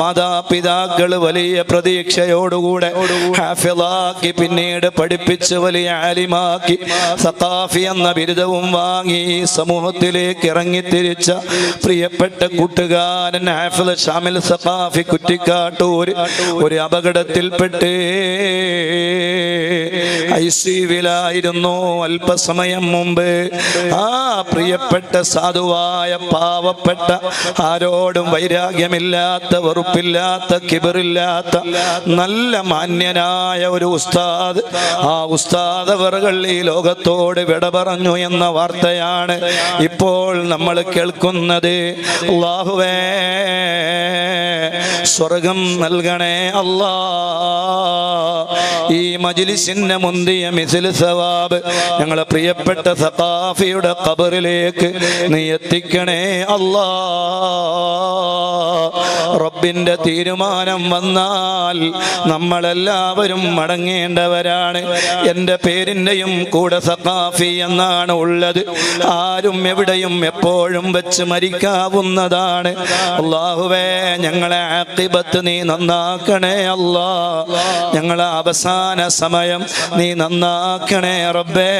മാതാപിതാക്കൾ വലിയ പ്രതീക്ഷയോടുകൂടെ ഹാഫിളാക്കി പിന്നീട് പഠിപ്പിച്ച് വലിയ ആലിമാക്കി സത്താഫി എന്ന ബിരുദവും വാങ്ങി സമൂഹത്തിലേക്ക് ഇറങ്ങിത്തിരിച്ച പ്രിയപ്പെട്ട കൂട്ടുകാരൻ ഹാഫിൽ ഷാമിൽ സത്താഫി കുറ്റിക്കാട്ടൂർ ഒരു അപകടത്തിൽപ്പെട്ട്. ഐ സിവിലായിരുന്നു അല്പസമയം മുമ്പ്. ആ പ്രിയപ്പെട്ട സാധുവായ പാവപ്പെട്ട ആരോടും വൈരാഗ്യമില്ലാത്ത വെറുപ്പില്ലാത്ത കിബറില്ലാത്ത നല്ല മാന്യനായ ഒരു ഉസ്താദ്. ആ ഉസ്താദ് അവറുകൾ ഈ ലോകത്തോട് വിട പറഞ്ഞു എന്ന വാർത്തയാണ് ഇപ്പോൾ നമ്മൾ കേൾക്കുന്നത്. അള്ളാഹുവേ സ്വർഗം നൽകണേ അല്ലാ. മജിലിസിന്റെ മുന്തിയ മിസിൽ സവാബ്. ഞങ്ങളെ പ്രിയപ്പെട്ട സഖാഫിയുടെ കബറിലേക്ക് നീ എത്തിക്കണേ അല്ലാ. റബ്ബിന്റെ തീരുമാനം വന്നാൽ നമ്മളെല്ലാവരും മടങ്ങേണ്ടവരാണ്. എന്റെ പേരിന്റെയും കൂടെ സഖാഫി എന്നാണ് ഉള്ളത്. ആരും എവിടെയും എപ്പോഴും വെച്ച് മരിക്കാവുന്നതാണ്. അള്ളാഹുവേ ഞങ്ങളെ ആക്കിബത്ത് നീ നന്നാക്കണേ അല്ലാ. ഞങ്ങളെ അവസാന സമയം നീ നന്നാക്കണേ റബ്ബേ.